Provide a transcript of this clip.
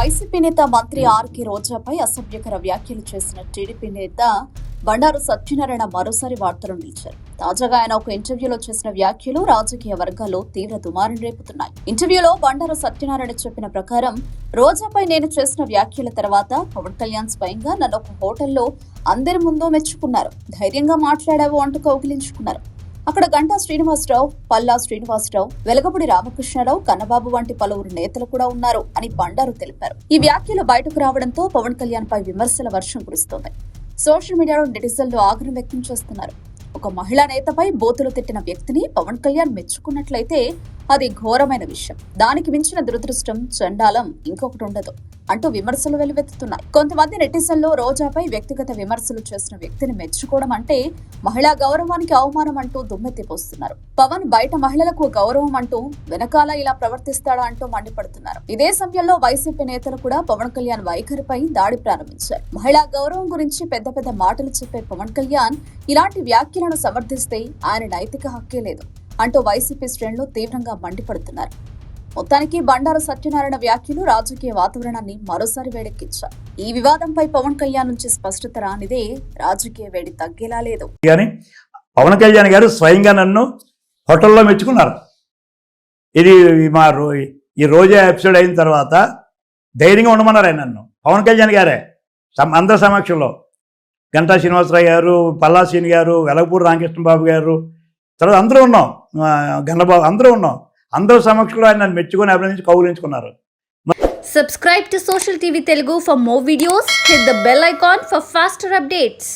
YCP నేత మంత్రి RK రోజాపై అసభ్యకర వ్యాఖ్యలు చేసిన టీడీపీ నేత బండారు సత్యనారాయణ మరోసారి వార్తలు నిలిచారు. తాజాగా ఆయన ఒక ఇంటర్వ్యూలో చేసిన వ్యాఖ్యలు రాజకీయ వర్గాల్లో తీవ్ర దుమారం రేపుతున్నాయి. ఇంటర్వ్యూలో బండారు సత్యనారాయణ చెప్పిన ప్రకారం రోజాపై నేను చేసిన వ్యాఖ్యల తర్వాత పవన్ కళ్యాణ్ స్వయంగా నన్ను ఒక హోటల్లో అందరి ముందు మెచ్చుకున్నారు. ధైర్యంగా మాట్లాడావు అంటూ కౌగిలించుకున్నారు. అక్కడ గంటా శ్రీనివాసరావు పల్లా శ్రీనివాసరావు వెలగపూడి రామకృష్ణారావు కన్నబాబు వంటి పలువురు నేతలు కూడా ఉన్నారు అని బండారు తెలిపారు. ఈ వ్యాఖ్యలు బయటకు రావడంతో పవన్ కళ్యాణ్ పై విమర్శల వర్షం కురుస్తోంది. సోషల్ మీడియాలో నెటిజన్లు ఆగ్రహం వ్యక్తం చేస్తున్నారు. ఒక మహిళా నేతపై బోతులు తిట్టిన వ్యక్తిని పవన్ కళ్యాణ్ మెచ్చుకున్నట్లయితే అది ఘోరమైన విషయం. దానికి మించిన దురదృష్టం చండాలం ఇంకొకటి ఉండదు అంటూ విమర్శలు వెలువెత్తుతున్నాయి కొంతమంది నెటిజన్లో రోజాపై వ్యక్తిగత విమర్శలు చేసిన వ్యక్తిని మెచ్చుకోవడం అంటే మహిళా గౌరవానికి అవమానం అంటూ దుమ్మెత్తిపోస్తున్నారు. పవన్ బయట మహిళలకు గౌరవం అంటూ వెనకాల ఇలా ప్రవర్తిస్తాడా అంటూ మండిపడుతున్నారు. ఇదే సమయంలో వైసీపీ నేతలు కూడా పవన్ కళ్యాణ్ వైఖరిపై దాడి ప్రారంభించారు. మహిళా గౌరవం గురించి పెద్ద పెద్ద మాటలు చెప్పే పవన్ కళ్యాణ్ ఇలాంటి వ్యాఖ్యలను సమర్థిస్తే ఆయన నైతిక హక్కే లేదు. అంటూ వైసీపీ శ్రేణులు తీవ్రంగా మండిపడుతున్నారు. మొత్తానికి బండారు సత్యనారాయణ వ్యాఖ్యలు రాజకీయ వాతావరణాన్ని మరోసారి వేడెక్కించారు ఈ వివాదంపై పవన్ కళ్యాణ్ నుంచి స్పష్టత రానిదే రాజకీయ వేడి తగ్గేలా లేదు. కానీ పవన్ కళ్యాణ్ గారు స్వయంగా నన్ను హోటల్లో మెచ్చుకున్నారు. ఇది మా రో ఈ రోజా ఎపిసోడ్ అయిన తర్వాత ధైర్యంగా ఉండమన్నారు ఆయన నన్ను. పవన్ కళ్యాణ్ గారే అందరి సమక్షంలో. గంటా శ్రీనివాసరావు గారు పల్లా గారు వెలగపూడి రామకృష్ణ బాబు గారు తర్వాత అందరూ ఉన్నాం. గన్నబాబు అందరూ ఉన్నాం అందరూ సమక్షంలో ఆయన నన్ను మెచ్చుకొని అభినందించి కౌగులించుకున్నారు subscribe to social TV Telugu for more videos hit the bell icon for faster updates